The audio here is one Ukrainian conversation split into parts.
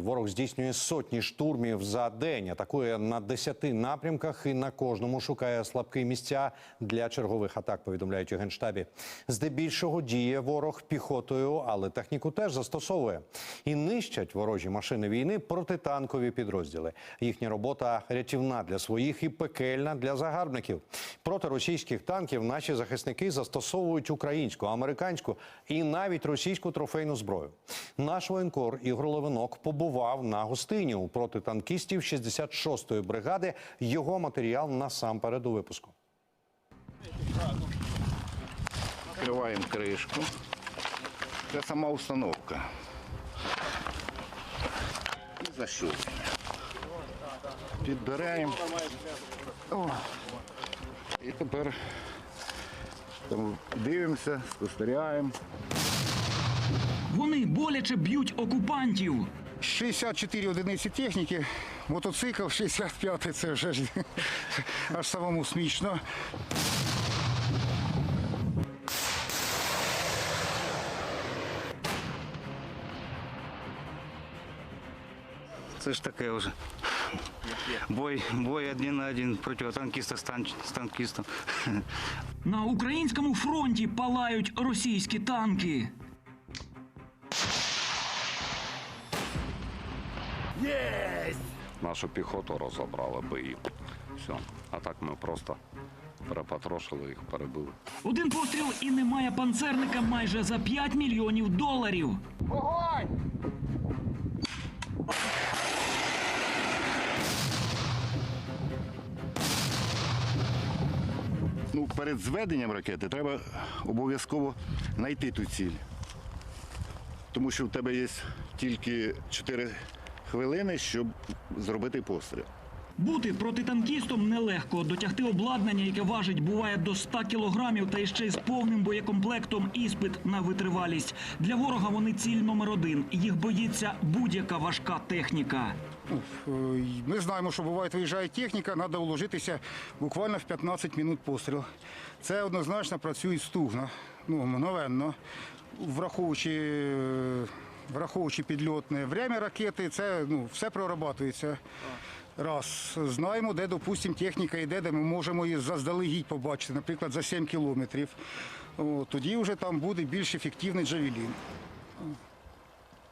Ворог здійснює сотні штурмів за день, атакує на десяти напрямках і на кожному шукає слабкі місця для чергових атак. Повідомляють у генштабі. Здебільшого діє ворог піхотою, але техніку теж застосовує і нищать ворожі машини війни протитанкові підрозділи. Їхня робота рятівна для своїх і пекельна для загарбників. Проти російських танків наші захисники застосовують українську, американську і навіть російську трофейну зброю. Наш воєнкор Ігор Левинок побував на гостині у протитанкістів 66-ї бригади. Його матеріал насамперед у випуску. Відкриваємо кришку. Це сама установка. І защелкуємо. Підбираємо. О. І тепер там, дивимося, спостерігаємо. Вони боляче б'ють окупантів. 64 одиниці техніки, мотоцикл 65 це вже ж аж самому смішно. Це ж таке вже. Бой, бой один на один противотанкіста з тан- з танкістом. На українському фронті палають російські танки. Нашу піхоту розібрали бої. Все. А так ми просто перепотрошили їх, перебили. Один постріл і немає панцерника майже за 5 мільйонів доларів. Ну, перед зведенням ракети треба обов'язково знайти ту ціль. Тому що в тебе є тільки 4 хвилини, щоб зробити постріл. Бути протитанкістом нелегко. Дотягти обладнання, яке важить, буває до 100 кілограмів, та іще й з повним боєкомплектом іспит на витривалість. Для ворога вони ціль номер один. Їх боїться будь-яка важка техніка. Е, Ми знаємо, що буває, виїжджає техніка, треба вложитися буквально в 15 минут постріл. Це однозначно працює стугно, ну, мгновенно. Враховуючи, е, враховуючи підльотне время ракети, це ну, все прорабатується. Раз. Знаємо, де, допустимо, техніка йде, де ми можемо її заздалегідь побачити, наприклад, за 7 кілометрів. О, тоді вже там буде більш ефективний джавелін.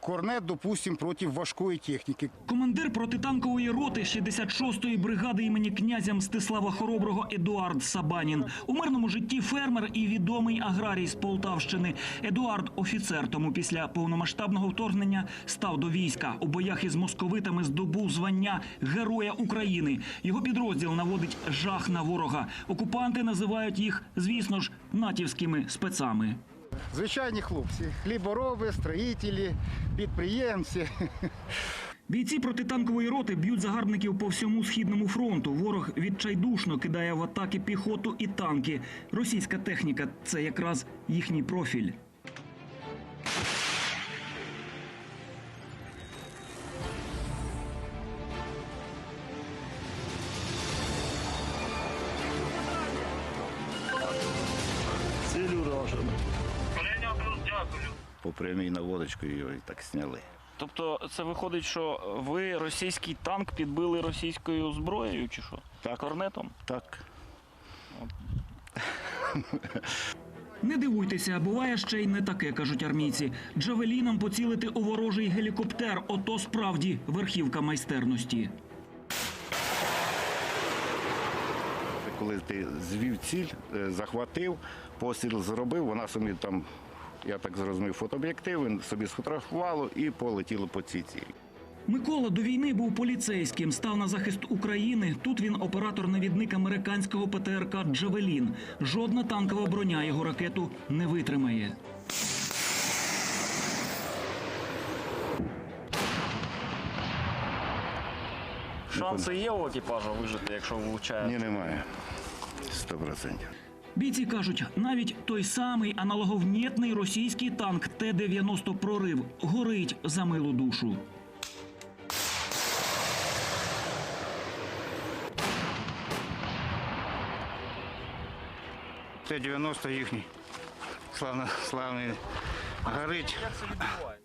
Корнет, допустимо, проти важкої техніки. Командир протитанкової роти 66-ї бригади імені князя Мстислава Хороброго Едуард Сабанін. У мирному житті фермер і відомий аграрій з Полтавщини. Едуард офіцер, тому після повномасштабного вторгнення став до війська. У боях із московитами здобув звання Героя України. Його підрозділ наводить жах на ворога. Окупанти називають їх, звісно ж, натівськими спецами. Звичайні хлопці, хлібороби, строїтелі, підприємці. Бійці протитанкової роти б'ють загарбників по всьому східному фронту. Ворог відчайдушно кидає в атаки піхоту і танки. Російська техніка це якраз їхній профіль. По прямій наводочку його і так зняли. Тобто це виходить, що ви російський танк підбили російською зброєю чи що? Так. Корнетом? Так. Не дивуйтеся, буває ще й не таке, кажуть армійці. Джавеліном поцілити у ворожий гелікоптер. Ото справді верхівка майстерності. Коли ти звів ціль, е, захватив, постріл зробив, вона собі там, я так зрозумів, фотооб'єктив, він собі сфотографувало і полетіло по цій цілі. Микола до війни був поліцейським, став на захист України. Тут він оператор-навідник американського ПТРК Джавелін. Жодна танкова броня його ракету не витримає. Шанси є у екіпажу вижити, якщо влучає? Ні, немає. Сто процентів. Бійці кажуть, навіть той самий аналоговнітний російський танк Т-90 прорив горить за милу душу. Т-90 їхній. Славно, славний горить.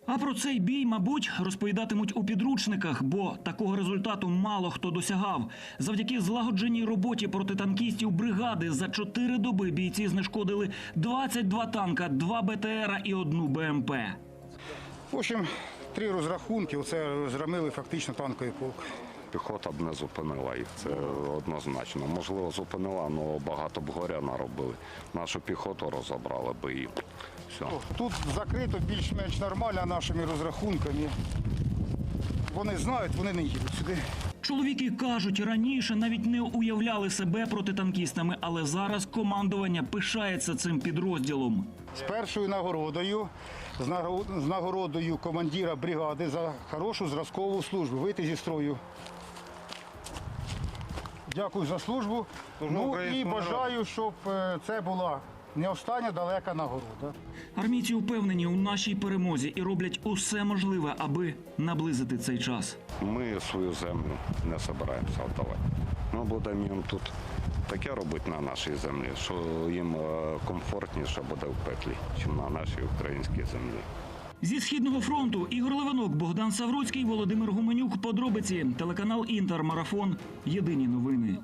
А про цей бій, мабуть, розповідатимуть у підручниках, бо такого результату мало хто досягав. Завдяки злагодженій роботі протитанкістів бригади за чотири доби бійці знешкодили 22 танка, 2 БТРа і одну БМП. В общем, три розрахунки. Оце розгромили фактично танковий полк. Піхота б не зупинила їх, це однозначно. Можливо, зупинила, але багато б горя наробили. Нашу піхоту розібрали би і все. Тут закрито більш-менш нормально нашими розрахунками. Вони знають, вони не їдуть сюди. Чоловіки кажуть, раніше навіть не уявляли себе протитанкістами, але зараз командування пишається цим підрозділом. З першою нагородою, з наго- з нагородою командира бригади за хорошу зразкову службу. Вийти зі строю. Дякую за службу. Ну і бажаю, щоб е, це була не остання далека нагорода. Армійці впевнені у нашій перемозі і роблять усе можливе, аби наблизити цей час. Ми свою землю не збираємося віддавати. Ми будемо їм тут таке робити на нашій землі, що їм е, комфортніше буде в петлі, ніж на нашій українській землі. Зі східного фронту Ігор Левинок, Богдан Савруцький, Володимир Гуменюк. Подробиці телеканал Інтер Марафон. Єдині новини.